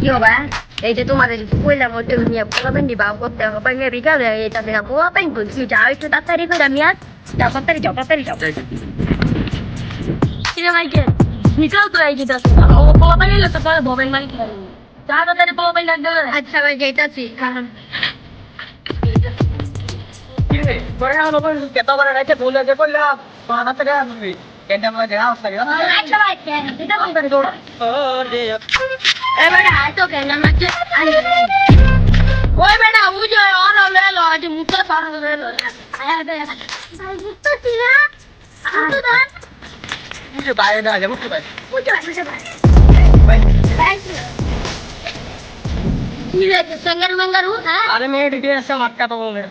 কি এই যে তোমাদের কইলাম ওটা নিয়ে পোলাপেন দিবা করতে হবে বিকালে এটা দেখা পোলাপেন বলছি যাও একটু তাড়াতাড়ি করে আমি আর তাড়াতাড়ি যাও তাড়াতাড়ি যাও। কিরে মাইকে? নিকাল তো এই যেটা ও পোলাপেন এলে তো পরে ভবেন মানে যা তাড়াতাড়ি পোলাপেন ডাক দেবে আচ্ছা ভাই যাইতাছি। আচ্ছা ভাই কেন এটা কোন করে দৌড়া এবারে আইতো কেন আমাকে ওই বেটা উজো অন লেলো আজ মুক্ত সর লেলো আয়া দে সাই মুক্ত তিরা মুক্ত দান মুক্ত বাইরে না যা মুক্ত বাইরে? মুক্ত বাইরে বাইরে। বাইরে কি? রে সঙ্গের মঙ্গর হু আরে মেয়ে ডিটেলস মক্কা তো বল রে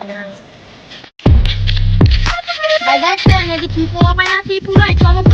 পোলা পায় না আর তেল না